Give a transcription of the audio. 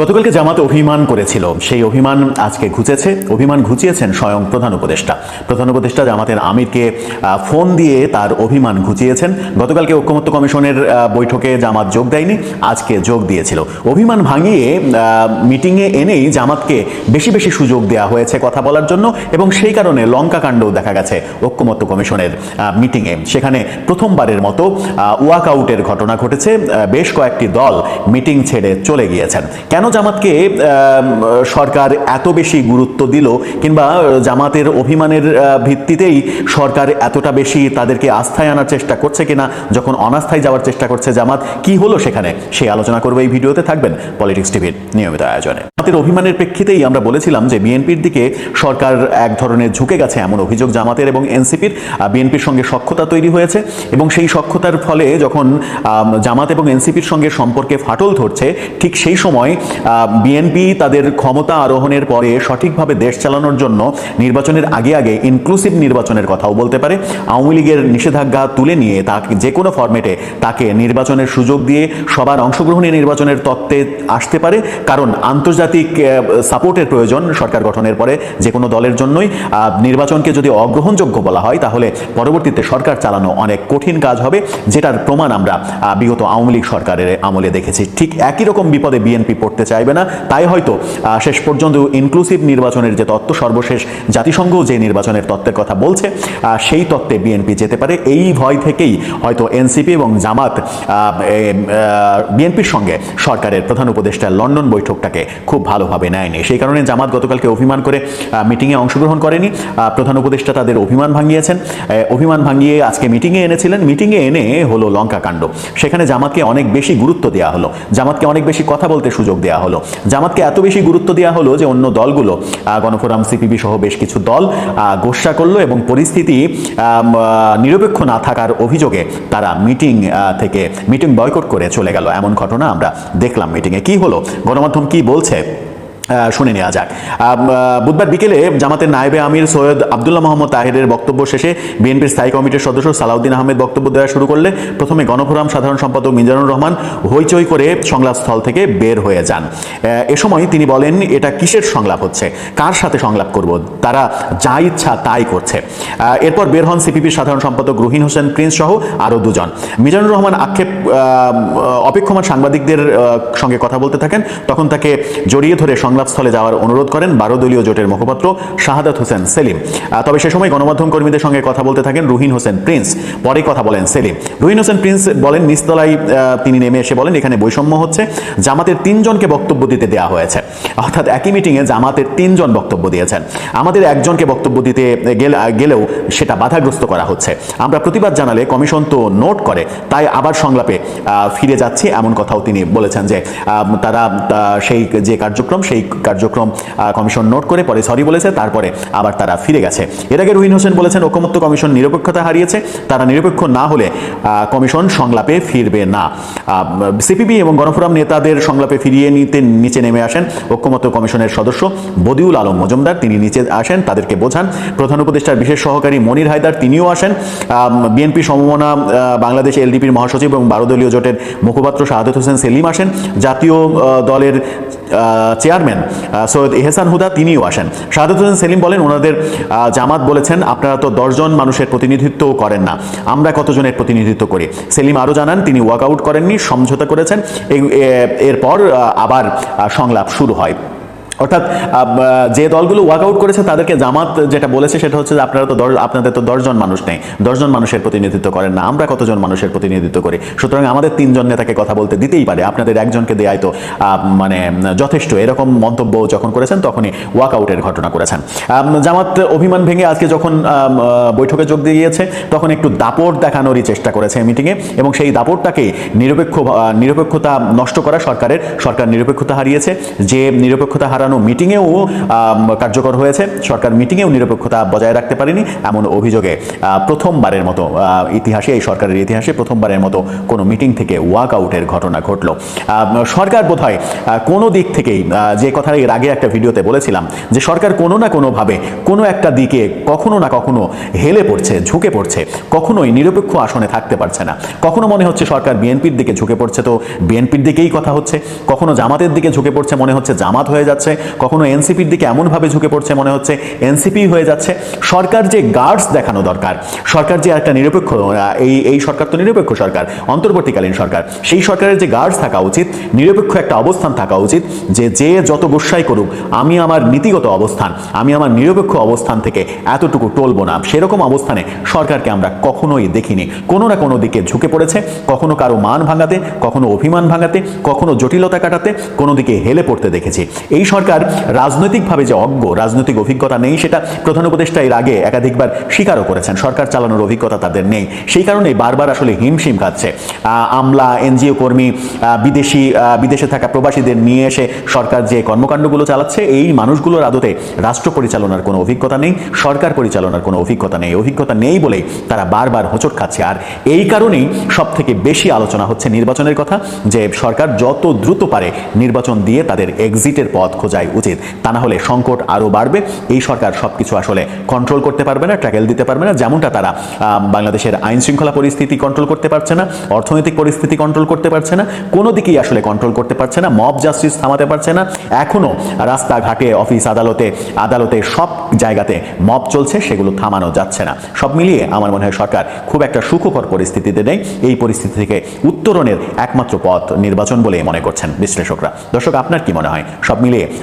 গতকালকে জামাত অভিমান করেছিল। সেই অভিমান আজকে ঘুচেছে। অভিমান ঘুচিয়েছেন স্বয়ং প্রধান উপদেষ্টা। প্রধান উপদেষ্টা জামাতের আমিরকে ফোন দিয়ে তার অভিমান ঘুচিয়েছেন। গতকালকে ঐক্যমত্য কমিশনের বৈঠকে জামাত যোগ দেয়নি, আজকে যোগ দিয়েছিল। অভিমান ভাঙিয়ে মিটিংয়ে এনেই জামাতকে বেশি বেশি সুযোগ দেওয়া হয়েছে কথা বলার জন্য এবং সেই কারণে লঙ্কা কাণ্ডও দেখা গেছে ঐক্যমত্য কমিশনের মিটিংয়ে। সেখানে প্রথমবারের মতো ওয়াক আউটের ঘটনা ঘটেছে। বেশ কয়েকটি দল মিটিং ছেড়ে চলে গিয়েছেন। কেন জামাতকে সরকার এত বেশি গুরুত্ব দিল কিংবা জামাতের অভিমানের ভিত্তিতেই সরকার এতটা বেশি তাদেরকে আস্থায় আনার চেষ্টা করছে কিনা, যখন অনাস্থায় যাওয়ার চেষ্টা করছে জামাত, কি হলো সেখানে? সেই আলোচনা করবে এই ভিডিওতে থাকবেন পলিটিক্স টিভির নিয়মিত আয়োজনে। জামাতের অভিমানের প্রেক্ষিতেই আমরা বলেছিলাম যে বিএনপির দিকে সরকার এক ধরনের ঝুঁকে গেছে এমন অভিযোগ জামাতের এবং এনসিপির বিএনপির সঙ্গে সক্ষতা তৈরি হয়েছে এবং সেই সক্ষতার ফলে যখন জামাত এবং এনসিপির সঙ্গে সম্পর্কে ফাটল ধরছে, ঠিক সেই সময় বিএনপি তাদের ক্ষমতা আরোহণের পরে সঠিকভাবে দেশ চালানোর জন্য নির্বাচনের আগে আগে ইনক্লুসিভ নির্বাচনের কথাও বলতে পারে। আওয়ামী লীগের নিষেধাজ্ঞা তুলে নিয়ে তাকে যে কোনো ফরম্যাটে তাকে নির্বাচনের সুযোগ দিয়ে সবার অংশগ্রহণে নির্বাচনের তত্ত্বে আসতে পারে। কারণ আন্তর্জাতিক সাপোর্টের প্রয়োজন সরকার গঠনের পরে যে কোনো দলের জন্যই। নির্বাচনকে যদি অগ্রহণযোগ্য বলা হয়, তাহলে পরবর্তীতে সরকার চালানো অনেক কঠিন কাজ হবে, যেটার প্রমাণ আমরা বিগত আওয়ামী লীগ সরকারের আমলে দেখেছি। ঠিক একই রকম বিপদে বিএনপি পড়তে চাইবে না। তাই হয়তো শেষ পর্যন্ত ইনক্লুসিভ নির্বাচনের যে তত্ত্ব, সর্বশেষ জাতিসংঘ যে নির্বাচনের তত্ত্বের কথা বলছে সেই তত্ত্বে বিএনপি যেতে পারে। এই ভয় থেকেই হয়তো এনসিপি এবং জামাত বিএনপির সঙ্গে সরকারের প্রধান উপদেষ্টা লন্ডন বৈঠকটাকে খুব ভালোভাবে নেয়নি। সেই কারণে জামাত গতকালকে অভিমান করে মিটিংয়ে অংশগ্রহণ করেনি। প্রধান উপদেষ্টা তাদের অভিমান ভাঙিয়েছেন। অভিমান ভাঙিয়ে আজকে মিটিংয়ে এনেছিলেন। মিটিংয়ে এনে হলো লঙ্কা কাণ্ড সেখানে জামাতকে অনেক বেশি গুরুত্ব দেওয়া হলো। জামাতকে অনেক বেশি কথা বলতে সুযোগ দেওয়া হলো। জামাতকে এত বেশি গুরুত্ব দেওয়া হলো যে অন্য দলগুলো গণফোরাম, সিপিবি সহ বেশ কিছু দল গোসা করল এবং পরিস্থিতি নিরপেক্ষ না থাকার অভিযোগে তারা মিটিং থেকে মিটিং বয়কট করে চলে গেল। এমন ঘটনা আমরা দেখলাম মিটিংয়ে। কি হলো? গণমাধ্যম কি বলছে? শুনে নেওয়া যাক। বুধবার বিকেলে জামাতের নায়েবে আমির সৈয়দ আবদুল্লাহ মোহাম্মদ তাহেরের বক্তব্য শেষে বিএনপির স্থায়ী কমিটির সদস্য সালাউদ্দিন আহমেদ বক্তব্য দেওয়া শুরু করলে প্রথমে গণফোরাম সাধারণ সম্পাদক মিজানুর রহমান হইচই করে সংলাপস্থল থেকে বের হয়ে যান। এ সময় তিনি বলেন, এটা কিসের সংলাপ হচ্ছে? কার সাথে সংলাপ করব? তারা যা ইচ্ছা তাই করছে। এরপর বের হন সিপিপির সাধারণ সম্পাদক রুহিন হোসেন, প্রিন্স সহ আরও দুজন। মিজানুর রহমান আক্ষেপ অপেক্ষমান সাংবাদিকদের সঙ্গে কথা বলতে থাকেন। তখন তাকে জড়িয়ে ধরে সংলাপস্থলে যাওয়ার অনুরোধ করেন বারো দলীয় জোটের মুখপাত্র শাহাদাত হোসেন সেলিম। তবে সে সময় গণমাধ্যম কর্মীদের সঙ্গে কথা বলতে থাকেন রুহিন হোসেন প্রিন্স। পরে কথা বলেন সেলিম। রুহিন হোসেন প্রিন্স বলেন আহ, তিনি নেমে এসে বলেন এখানে বৈষম্য হচ্ছে জামাতের তিনজনকে বক্তব্য দিতে দেওয়া হয়েছে। অর্থাৎ একই মিটিংয়ে জামাতের তিনজন বক্তব্য দিয়েছেন। আমাদের একজনকে বক্তব্য দিতে গেলেও সেটা বাধাগ্রস্ত করা হচ্ছে। আমরা প্রতিবাদ জানালে কমিশন তো নোট করে তাই আবার সংলাপে ফিরে যাচ্ছি। এমন কথাও তিনি বলেছেন যে তারা সেই যে কার্যক্রম সেই কার্যক্রম কমিশন নোট করে পরে সরি বলেছে, তারপরে আবার তারা ফিরে গেছে। এর আগে রুহিন হোসেন বলেছেন ঐকমত্য কমিশন নিরপেক্ষতা হারিয়েছে, তারা নিরপেক্ষ না হলে কমিশন সংলাপে ফিরবে না। সিপিবি এবং গণফোরাম নেতাদের সংলাপে ফিরিয়ে নিতে নিচে নেমে আসেন ঐক্যমত্য কমিশনের সদস্য বদিউল আলম মজুমদার। তিনি নিচে আসেন, তাদেরকে বোঝান। প্রধান উপদেষ্টার বিশেষ সহকারী মনির হায়দার, তিনিও আসেন। বিএনপি সমমনা বাংলাদেশ এলডিপির মহাসচিব এবং বারো দলীয় জোটের মুখপাত্র শাহাদত হোসেন সেলিম আসেন। জাতীয় দলের চেয়ারম্যান আহ, সৈয়দ এহসান হুদা তিনিও আসেন। শাহাদত হোসেন সেলিম বলেন ওনাদের জামাত বলেছেন আপনারা তো দশজন মানুষের প্রতিনিধিত্ব করেন না। আমরা কতজনের প্রতিনিধিত্ব করি? সেলিম আরও জানান তিনি ওয়াকআউট করেননি সমঝোতা করেছেন। এরপর আবার সংলাপ শুরু হয়। অর্থাৎ যে দলগুলো ওয়াকআউট করেছে, তাদেরকে জামাত যেটা বলেছে, সেটা হচ্ছে যে আপনারা তো আপনাদের তো দশজন মানুষ নেই। দশজন মানুষের প্রতিনিধিত্ব করেন না। আমরা কতজন মানুষের প্রতিনিধিত্ব করি? সুতরাং আমাদের তিনজন নেতাকে কথা বলতে দিতেই পারে। আপনাদের একজনকে দেয়াই তো মানে যথেষ্ট। এরকম মন্তব্য যখন করেছেন, তখনই ওয়াকআউটের ঘটনা করেছেন। জামাত অভিমান ভেঙে আজকে যখন বৈঠকে যোগ দিয়ে গিয়েছে তখন একটু দাপট দেখানোরই চেষ্টা করেছে মিটিংয়ে এবং সেই দাপটটাকে নিরপেক্ষ নিরপেক্ষতা নষ্ট করা সরকারের, সরকার নিরপেক্ষতা হারিয়েছে। যে নিরপেক্ষতা হারার হারানো মিটিংয়েও কার্যকর হয়েছে। সরকার মিটিংয়েও নিরপেক্ষতা বজায় রাখতে পারেনি এমন অভিযোগে প্রথমবারের মতো ইতিহাসে, এই সরকারের ইতিহাসে প্রথমবারের মতো কোনো মিটিং থেকে ওয়াক আউটের ঘটনা ঘটলো। সরকার বোধহয় কোনো দিক থেকেই যে কথাটা এর আগে একটা ভিডিওতে বলেছিলাম, যে সরকার কোনো না কোনোভাবে কোনো একটা দিকে কখনো না কখনো হেলে পড়ছে, ঝুঁকে পড়ছে, কখনোই নিরপেক্ষ আসনে থাকতে পারছে না। কখনো মনে হচ্ছে সরকার বিএনপির দিকে ঝুঁকে পড়ছে তো বিএনপির দিকেই কথা হচ্ছে, কখনো জামাতের দিকে ঝুঁকে পড়ছে মনে হচ্ছে জামাত হয়ে যাচ্ছে কখনো এনসিপির দিকে এমনভাবে ঝুঁকে পড়ছে মনে হচ্ছে এনসিপি হয়ে যাচ্ছে সরকার যে গার্ডস দেখানো দরকার। সরকার যে একটা নিরপেক্ষ এই এই সরকার তো নিরপেক্ষ সরকার, অন্তর্বর্তীকালীন সরকার। সেই সরকারের যে গার্ডস থাকা উচিত, নিরপেক্ষ একটা অবস্থান থাকা উচিত, যে যে যত গোসাই করুক, আমি আমার নীতিগত অবস্থান, আমি আমার নিরপেক্ষ অবস্থান থেকে এতটুকু টলবো না। সেরকম অবস্থানে সরকারকে আমরা কখনোই দেখিনি। কোনো না কোনো দিকে ঝুঁকে পড়েছে, কখনো কারও মান ভাঙাতে, কখনো অভিমান ভাঙাতে, কখনো জটিলতা কাটাতে, কোনো দিকে হেলে পড়তে দেখেছি। এই সরকার রাজনৈতিকভাবে যে অজ্ঞ, রাজনৈতিক অভিজ্ঞতা নেই, সেটা প্রধান উপদেষ্টা এর আগে একাধিকবার স্বীকারও করেছেন। সরকার চালানোর অভিজ্ঞতা তাদের নেই। সেই কারণে বারবার আসলে হিমশিম খাচ্ছে। আমলা, এনজিও কর্মী বিদেশি বিদেশে থাকা প্রবাসীদের নিয়ে এসে সরকার যে কর্মকাণ্ডগুলো চালাচ্ছে, এই মানুষগুলোর আদতে রাষ্ট্র পরিচালনার কোনো অভিজ্ঞতা নেই, সরকার পরিচালনার কোনো অভিজ্ঞতা নেই। অভিজ্ঞতা নেই বলেই তারা বারবার হোঁচট খাচ্ছে। আর এই কারণেই সব থেকে বেশি আলোচনা হচ্ছে নির্বাচনের কথা, যে সরকার যত দ্রুত পারে নির্বাচন দিয়ে তাদের এক্সিটের পথ খোঁজাই উচিত। তা না হলে সংকট আরও বাড়বে। এই সরকার সব কিছু আসলে কন্ট্রোল করতে পারবে না ট্র্যাকেল দিতে পারবে না। যেমনটা তারা বাংলাদেশের আইন শৃঙ্খলা পরিস্থিতি কন্ট্রোল করতে পারছে না, অর্থনৈতিক পরিস্থিতি কন্ট্রোল করতে পারছে না, কোনো দিকেই আসলে কন্ট্রোল করতে পারছে না মব জাস্টিস থামাতে পারছে না। এখনও রাস্তাঘাটে অফিস আদালতে আদালতে সব জায়গাতে মব চলছে, সেগুলো থামানো যাচ্ছে না। সব মিলিয়ে আমার মনে হয় সরকার খুব একটা সুখকর পরিস্থিতিতে নেই। এই পরিস্থিতি থেকে উত্তরণের একমাত্র পথ নির্বাচন বলে মনে করছেন বিশ্লেষকরা। দর্শক, আপনার কি মনে হয়? সব মিলিয়ে